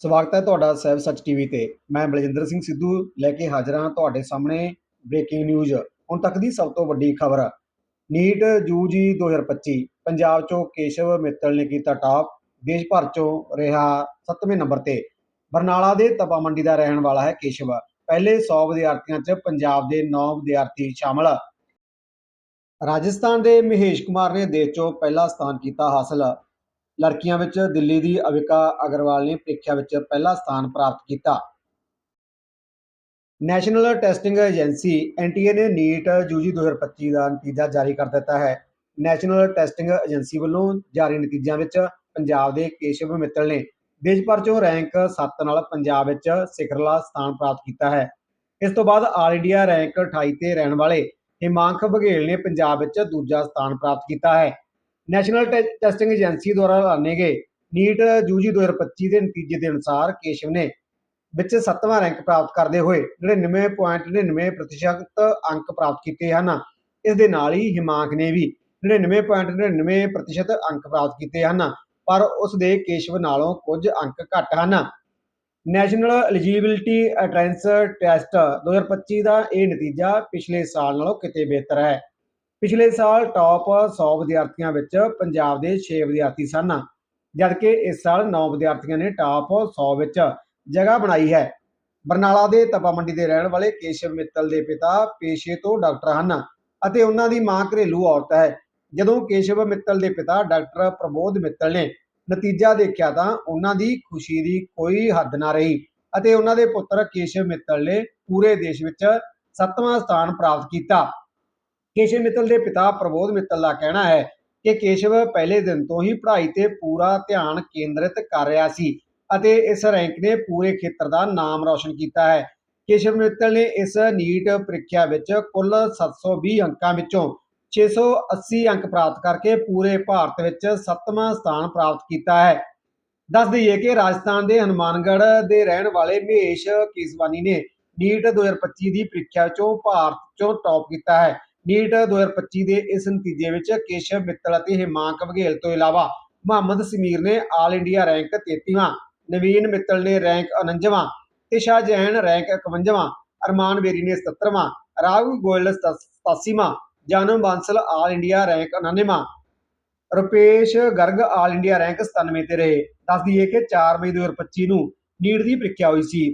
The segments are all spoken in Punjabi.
ਸਵਾਗਤ ਹੈ ਤੁਹਾਡਾ ਸਹਿਬ ਸੱਚ ਟੀਵੀ ਤੇ। ਮੈਂ ਬਲਜਿੰਦਰ ਸਿੰਘ ਸਿੱਧੂ ਲੈ ਕੇ ਹਾਜ਼ਰ ਹਾਂ ਤੁਹਾਡੇ ਸਾਹਮਣੇ ਬ੍ਰੇਕਿੰਗ ਨਿਊਜ਼ ਹੁਣ ਤੱਕ ਦੀ ਸਭ ਤੋਂ ਵੱਡੀ ਖਬਰ, ਨੀਟ ਯੂਜੀ 2025 ਪੰਜਾਬ ਚੋਂ ਕੇਸ਼ਵ ਮਿੱਤਲ ਨੇ ਕੀਤਾ ਟਾਪ, ਦੇਸ਼ ਭਰ ਚੋਂ ਰਿਹਾ 7ਵੇਂ ਨੰਬਰ ਤੇ। ਬਰਨਾਲਾ ਦੇ ਤਪਾ ਮੰਡੀ ਦਾ ਰਹਿਣ ਵਾਲਾ ਹੈ ਕੇਸ਼ਵ। ਪਹਿਲੇ 100 ਵਿਦਿਆਰਥੀਆਂ 'ਚ ਪੰਜਾਬ ਦੇ 9 ਵਿਦਿਆਰਥੀ ਸ਼ਾਮਲ। ਰਾਜਸਥਾਨ ਦੇ ਮਹੇਸ਼ ਕੁਮਾਰ ਨੇ ਦੇਸ਼ ਚੋਂ ਪਹਿਲਾ ਸਥਾਨ ਕੀਤਾ ਹਾਸਲ। ਲੜਕੀਆਂ ਵਿੱਚ ਦਿੱਲੀ ਦੀ ਅਵਿਕਾ ਅਗਰਵਾਲ ਨੇ ਪ੍ਰੀਖਿਆ ਵਿੱਚ ਪਹਿਲਾ ਸਥਾਨ ਪ੍ਰਾਪਤ ਕੀਤਾ। ਨੈਸ਼ਨਲ ਟੈਸਟਿੰਗ ਏਜੰਸੀ ਐਨਟੀਏ ਨੇ ਨੀਟ ਯੂਜੀ 2025 ਦਾ ਨਤੀਜਾ ਜਾਰੀ ਕਰ ਦਿੱਤਾ ਹੈ। ਨੈਸ਼ਨਲ ਟੈਸਟਿੰਗ ਏਜੰਸੀ ਵੱਲੋਂ ਜਾਰੀ ਨਤੀਜਿਆਂ ਵਿੱਚ ਪੰਜਾਬ ਦੇ ਕੇਸ਼ਵ ਮਿੱਤਲ ਨੇ ਦੇਸ਼ ਭਰ ਚੋਂ ਰੈਂਕ 7 ਨਾਲ ਪੰਜਾਬ ਵਿੱਚ ਸਿਖਰਲਾ ਸਥਾਨ ਪ੍ਰਾਪਤ ਕੀਤਾ ਹੈ। ਇਸ ਤੋਂ ਬਾਅਦ ਆਲ ਇੰਡੀਆ ਰੈਂਕ 28 ਤੇ ਰਹਿਣ ਵਾਲੇ ਹਿਮਾਂਕ ਬਘੇਲ ਨੇ ਪੰਜਾਬ ਵਿੱਚ ਦੂਜਾ ਸਥਾਨ ਪ੍ਰਾਪਤ ਕੀਤਾ ਹੈ। ਨੈਸ਼ਨਲ ਟੈ- ਟੈਸਟਿੰਗ ਏਜੰਸੀ ਦੁਆਰਾ ਐਲਾਨੇ ਗਏ ਨੀਟ ਯੂਜੀ 2025 ਦੇ ਨਤੀਜੇ ਦੇ ਅਨੁਸਾਰ ਕੇਸ਼ਵ ਨੇ ਵਿੱਚ 7ਵਾਂ ਰੈਂਕ ਪ੍ਰਾਪਤ ਕਰਦੇ ਹੋਏ 99.99% ਅੰਕ ਪ੍ਰਾਪਤ ਕੀਤੇ ਹਨ। ਇਸ ਦੇ ਨਾਲ ਹੀ ਹਿਮਾਂਕ ਨੇ ਵੀ 99.99% ਅੰਕ ਪ੍ਰਾਪਤ ਕੀਤੇ ਹਨ, ਪਰ ਉਸ ਦੇ ਕੇਸ਼ਵ ਨਾਲੋਂ ਕੁਝ ਅੰਕ ਘੱਟ ਹਨ। ਨੈਸ਼ਨਲ ਐਲੀਜੀਬਿਲਟੀ ਐਂਟਰੈਂਸ ਟੈਸਟ 2025 ਦਾ ਇਹ ਨਤੀਜਾ ਪਿਛਲੇ ਸਾਲ ਨਾਲੋਂ ਕਿਤੇ ਬਿਹਤਰ ਹੈ। ਪਿਛਲੇ ਸਾਲ ਟਾਪ 100 ਵਿਦਿਆਰਥੀਆਂ ਵਿੱਚ ਪੰਜਾਬ ਦੇ 6 ਵਿਦਿਆਰਥੀ ਸਨ, ਜਦਕਿ ਇਸ ਸਾਲ 9 ਵਿਦਿਆਰਥੀਆਂ ਨੇ ਟਾਪ 100 ਵਿੱਚ ਜਗ੍ਹਾ ਬਣਾਈ ਹੈ। ਬਰਨਾਲਾ ਦੇ ਤਪਾ ਮੰਡੀ ਦੇ ਰਹਿਣ ਵਾਲੇ ਕੇਸ਼ਵ ਮਿੱਤਲ ਦੇ ਪਿਤਾ ਪੇਸ਼ੇ ਤੋਂ ਡਾਕਟਰ ਹਨ ਅਤੇ ਉਹਨਾਂ ਦੀ ਮਾਂ ਘਰੇਲੂ ਔਰਤ ਹੈ। ਜਦੋਂ ਕੇਸ਼ਵ ਮਿੱਤਲ ਦੇ ਪਿਤਾ ਡਾਕਟਰ ਪ੍ਰਬੋਧ ਮਿੱਤਲ ਨੇ ਨਤੀਜਾ ਦੇਖਿਆ ਤਾਂ ਉਹਨਾਂ ਦੀ ਖੁਸ਼ੀ ਦੀ ਕੋਈ ਹੱਦ ਨਾ ਰਹੀ ਅਤੇ ਉਹਨਾਂ ਦੇ ਪੁੱਤਰ ਕੇਸ਼ਵ ਮਿੱਤਲ ਨੇ ਪੂਰੇ ਦੇਸ਼ ਵਿੱਚ ਸੱਤਵਾਂ ਸਥਾਨ ਪ੍ਰਾਪਤ ਕੀਤਾ। ਕੇਸ਼ਵ ਮਿੱਤਲ ਦੇ ਪਿਤਾ ਪ੍ਰਬੋਧ ਮਿੱਤਲ ਦਾ ਕਹਿਣਾ ਹੈ ਕਿ ਕੇਸ਼ਵ ਪਹਿਲੇ ਦਿਨ ਤੋਂ ਹੀ ਪੜ੍ਹਾਈ ਤੇ ਪੂਰਾ ਧਿਆਨ ਕੇਂਦਰਿਤ ਕਰ ਰਿਹਾ ਸੀ ਅਤੇ ਇਸ ਰੈਂਕ ਨੇ ਪੂਰੇ ਖੇਤਰ ਦਾ ਨਾਮ ਰੌਸ਼ਨ ਕੀਤਾ ਹੈ। ਕੇਸ਼ਵ ਮਿੱਤਲ ਨੇ ਇਸ ਨੀਟ ਪ੍ਰੀਖਿਆ ਵਿੱਚ ਕੁੱਲ 720 ਅੰਕਾਂ ਵਿੱਚੋਂ 680 ਅੰਕ ਪ੍ਰਾਪਤ ਕਰਕੇ ਪੂਰੇ ਭਾਰਤ ਵਿੱਚ ਸੱਤਵਾਂ ਸਥਾਨ ਪ੍ਰਾਪਤ ਕੀਤਾ ਹੈ। ਦੱਸ ਦਈਏ ਕਿ ਰਾਜਸਥਾਨ ਦੇ ਹਨੂਮਾਨਗੜ੍ਹ ਦੇ ਰਹਿਣ ਵਾਲੇ ਮਹੇਸ਼ ਕੇਸਵਾਨੀ ਨੇ ਨੀਟ 2025 ਦੀ ਪ੍ਰੀਖਿਆ ਵਿੱਚੋਂ ਭਾਰਤ ਚੋਂ ਟੌਪ ਕੀਤਾ ਹੈ। ਨੀਟ 2025 ਦੇ ਇਸ ਨਤੀਜੇ ਵਿੱਚ ਕੇਸ਼ਵ ਮਿੱਤਲ ਅਤੇ ਹਿਮਾਂਕ ਬਘੇਲ ਤੋਂ ਇਲਾਵਾ ਮੁਹੰਮਦ ਸਮੀਰ ਨੇ ਆਲ ਇੰਡੀਆ ਰੈਂਕ 33ਵਾਂ ਨਵੀਨ ਮਿੱਤਲ ਨੇ ਰੈਂਕ 49ਵਾਂ ਤਿਸ਼ਾ ਜੈਨ ਰੈਂਕ 51ਵਾਂ ਅਰਮਾਨ ਬੇਰੀ ਨੇ 77ਵਾਂ Raghav Goyal 87ਵਾਂ Janam Bansal all India rank 99ਵਾਂ Rupesh Garg all India rank 97 ਤੇ ਰਹੇ। ਦੱਸ ਦਈਏ ਕਿ 4 ਮਈ 2025 ਨੂੰ ਨੀਟ ਦੀ ਪ੍ਰੀਖਿਆ ਹੋਈ ਸੀ।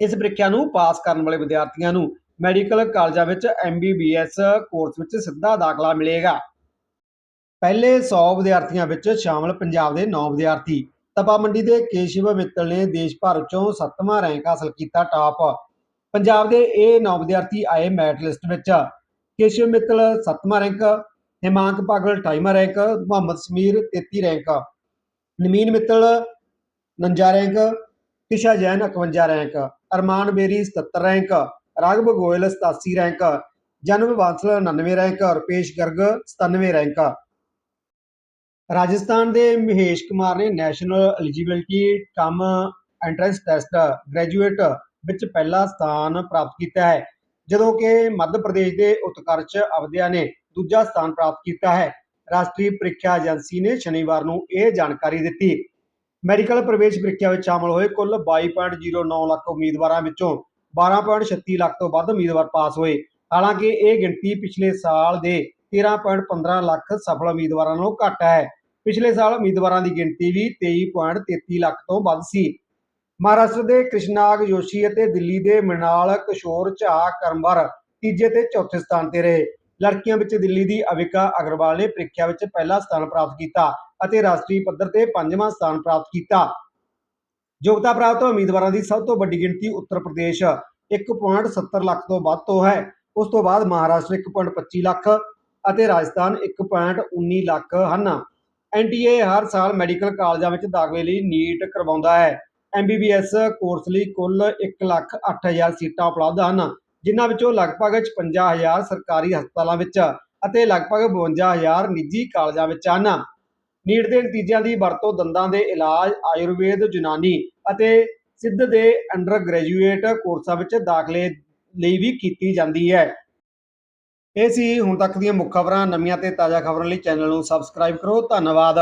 ਇਸ ਪ੍ਰੀਖਿਆ ਨੂੰ ਪਾਸ ਕਰਨ ਵਾਲੇ ਵਿਦਿਆਰਥੀਆਂ ਨੂੰ ਮੈਡੀਕਲ ਕਾਲਜਾਂ ਵਿੱਚ ਐਮਬੀਬੀਐਸ ਕੋਰਸ ਵਿੱਚ ਸਿੱਧਾ ਦਾਖਲਾ ਮਿਲੇਗਾ। ਪਹਿਲੇ 100 ਵਿਦਿਆਰਥੀਆਂ ਵਿੱਚ ਸ਼ਾਮਲ ਪੰਜਾਬ ਦੇ 9 ਵਿਦਿਆਰਥੀ। ਤਪਾ ਮੰਡੀ ਦੇ ਕੇਸ਼ਵ ਮਿੱਤਲ ਨੇ ਦੇਸ਼ ਭਰ ਚੋਂ 7ਵਾਂ ਰੈਂਕ ਹਾਸਲ ਕੀਤਾ ਟਾਪ ਪੰਜਾਬ ਦੇ ਇਹ 9 ਵਿਦਿਆਰਥੀ ਆਏ ਮੈਰਿਟ ਲਿਸਟ ਵਿੱਚ। ਕੇਸ਼ਵ ਮਿੱਤਲ 7ਵਾਂ ਰੈਂਕ, ਹਿਮਾਂਕ ਪਾਗਲ 28ਵਾਂ rank, Muhammad Sameer 33 rank. Namin Mittal 49 rank Tisha Jain 51 rank. Armaan Beri 77 rank. Raghav Goyal 87 rank Janam Bansal 99 rank Rupesh Garg 97 rank Rajasthan ਦੇ ਮਹੇਸ਼ ਕੁਮਾਰ ਨੇ national eligibility cum entrance test graduate ਵਿੱਚ ਪਹਿਲਾ ਸਥਾਨ ਪ੍ਰਾਪਤ ਕੀਤਾ ਹੈ, ਜਦੋਂ ਕਿ ਮੱਧ ਪ੍ਰਦੇਸ਼ ਦੇ ਉਤਕਰਸ਼ ਅਵਧਿਆ ਨੇ ਦੂਜਾ ਸਥਾਨ ਪ੍ਰਾਪਤ ਕੀਤਾ ਹੈ। ਰਾਸ਼ਟਰੀ ਪ੍ਰੀਖਿਆ ਏਜੰਸੀ ਨੇ ਸ਼ਨੀਵਾਰ ਨੂੰ ਇਹ ਜਾਣਕਾਰੀ ਦਿੱਤੀ। ਮੈਡੀਕਲ ਪ੍ਰਵੇਸ਼ ਪ੍ਰੀਖਿਆ ਵਿੱਚ ਸ਼ਾਮਲ ਹੋਏ ਕੁੱਲ 22.09 ਲੱਖ ਉਮੀਦਵਾਰਾਂ ਵਿੱਚੋਂ 12.36 ਲੱਖ ਤੋਂ ਵੱਧ ਉਮੀਦਵਾਰ ਪਾਸ ਹੋਏ। ਹਾਲਾਂਕਿ ਇਹ ਗਿਣਤੀ ਪਿਛਲੇ ਸਾਲ ਦੇ 13.15 ਲੱਖ ਸਫਲ ਉਮੀਦਵਾਰਾਂ ਨਾਲੋਂ ਘੱਟ ਹੈ। ਪਿਛਲੇ ਸਾਲ ਉਮੀਦਵਾਰਾਂ ਦੀ ਗਿਣਤੀ ਵੀ 23.33 ਲੱਖ ਤੋਂ ਵੱਧ ਸੀ। ਮਹਾਰਾਸ਼ਟਰ ਦੇ ਕ੍ਰਿਸ਼ਨਾਗ ਜੋਸ਼ੀ ਅਤੇ ਦਿੱਲੀ ਦੇ ਮ੍ਰਿਣਾਲ ਕਿਸ਼ੋਰ ਝਾ ਕਰਮਵਰ ਤੀਜੇ ਤੇ ਚੌਥੇ ਸਥਾਨ ਤੇ ਰਹੇ। ਲੜਕੀਆਂ ਵਿੱਚ ਦਿੱਲੀ ਦੀ ਅਵਿਕਾ ਅਗਰਵਾਲ ਨੇ ਪ੍ਰੀਖਿਆ ਵਿੱਚ ਪਹਿਲਾ ਸਥਾਨ ਪ੍ਰਾਪਤ ਕੀਤਾ ਅਤੇ ਰਾਸ਼ਟਰੀ ਪੱਧਰ ਤੇ ਪੰਜਵਾਂ ਸਥਾਨ ਪ੍ਰਾਪਤ ਕੀਤਾ। ਯੋਗਤਾ ਪ੍ਰਾਪਤ ਉਮੀਦਵਾਰਾਂ ਦੀ ਸਭ ਤੋਂ ਵੱਡੀ ਗਿਣਤੀ ਉੱਤਰ ਪ੍ਰਦੇਸ਼ 1.70 ਲੱਖ ਤੋਂ ਵੱਧ ਤੋਂ ਹੈ। ਉਸ ਤੋਂ ਬਾਅਦ ਮਹਾਰਾਸ਼ਟਰ 1.25 ਲੱਖ ਅਤੇ ਰਾਜਸਥਾਨ 1.19 ਲੱਖ ਹਨ। ਐਨਟੀਏ ਹਰ ਸਾਲ ਮੈਡੀਕਲ ਕਾਲਜਾਂ ਵਿੱਚ ਦਾਖਲੇ ਲਈ ਨੀਟ ਕਰਵਾਉਂਦਾ ਹੈ। ਐਮਬੀਬੀਐਸ ਕੋਰਸ ਲਈ ਕੁੱਲ 1 ਲੱਖ 8000 ਸੀਟਾਂ ਉਪਲਬਧ ਹਨ, ਜਿਨ੍ਹਾਂ ਵਿੱਚੋਂ ਲਗਭਗ 55000 ਸਰਕਾਰੀ ਹਸਪਤਾਲਾਂ ਵਿੱਚ ਅਤੇ ਲਗਭਗ 52000 ਨਿੱਜੀ ਕਾਲਜਾਂ ਵਿੱਚ ਹਨ। ਨੀਟ ਦੇ ਨਤੀਜਿਆਂ ਦੀ ਵਰਤੋਂ ਦੰਦਾਂ ਦੇ ਇਲਾਜ, ਆਯੁਰਵੇਦ, ਯੂਨਾਨੀ ਅਤੇ ਸਿੱਧ ਦੇ ਅੰਡਰ ਗ੍ਰੈਜੂਏਟ ਕੋਰਸਾਂ ਵਿੱਚ ਦਾਖਲੇ ਲਈ ਵੀ ਕੀਤੀ ਜਾਂਦੀ ਹੈ। ਇਹ ਸੀ ਹੁਣ ਤੱਕ ਦੀਆਂ ਮੁੱਖ ਖਬਰਾਂ। ਨਵੀਆਂ ਤੇ ਤਾਜ਼ਾ ਖਬਰਾਂ ਲਈ ਚੈਨਲ ਨੂੰ ਸਬਸਕ੍ਰਾਈਬ ਕਰੋ। ਧੰਨਵਾਦ।